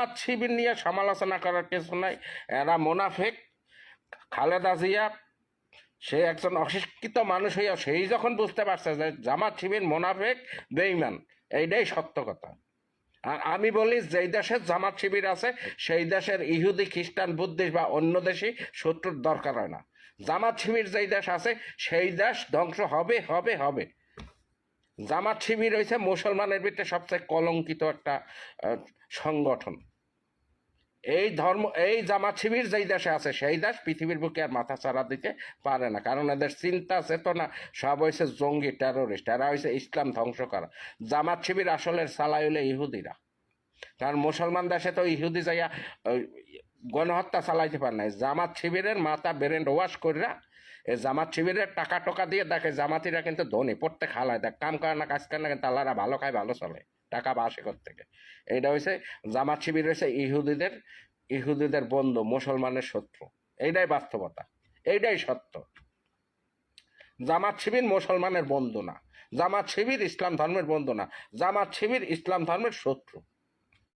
জামাত শিবির নিয়ে সমালোচনা করার কিছু নাই। এরা মোনাফেক। খালেদা জিয়া, সে একজন অশিক্ষিত মানুষ হইয়া সেই যখন বুঝতে পারছে যে জামাত শিবির মোনাফেক বেইমান এইটাই সত্য কথা। আর আমি বলি, যেই দেশের জামাত শিবির আছে, সেই দেশের ইহুদি, খ্রিস্টান, বুদ্ধিস্ট বা অন্য দেশে শত্রুর দরকার হয় না। জামাত শিবির যেই দেশ আছে, সেই দেশ ধ্বংস হবে হবে হবে। জামাত শিবির হয়েছে মুসলমানের ভিতরে সবচেয়ে কলঙ্কিত একটা সংগঠন। এই ধর্ম, এই জামাত শিবির যেই দেশে আছে, সেই দেশ পৃথিবীর বুকে আর মাথা ছাড়া দিতে পারে না। কারণ এদের চিন্তা, চেতনা সব হয়েছে জঙ্গি টেরোরিস্ট এরা হয়েছে ইসলাম ধ্বংস করা। জামাত শিবির আসলে চালাই হলে ইহুদিরা। কারণ মুসলমান দেশে তো ইহুদি যাইয়া গণহত্যা চালাইতে পার নাই। জামাত শিবিরের মাথা বেরেন্ড ওয়াশ করিয়া এই জামাত শিবিরের টাকা টোকা দিয়ে দেখে জামাতিরা কিন্তু ধনী পড়তে খালায় দেখ, কাম করে না, কাজ করে না, কিন্তু তালারা ভালো খায়, ভালো চলে, টাকা বাসে থেকে এইটা হয়েছে জামাত শিবির হয়েছে ইহুদিদের ইহুদিদের বন্ধু, মুসলমানের শত্রু। এইটাই বাস্তবতা, এইটাই সত্য। জামাত শিবির মুসলমানের বন্ধু না, জামাত শিবির ইসলাম ধর্মের বন্ধু না, জামাত শিবির ইসলাম ধর্মের শত্রু।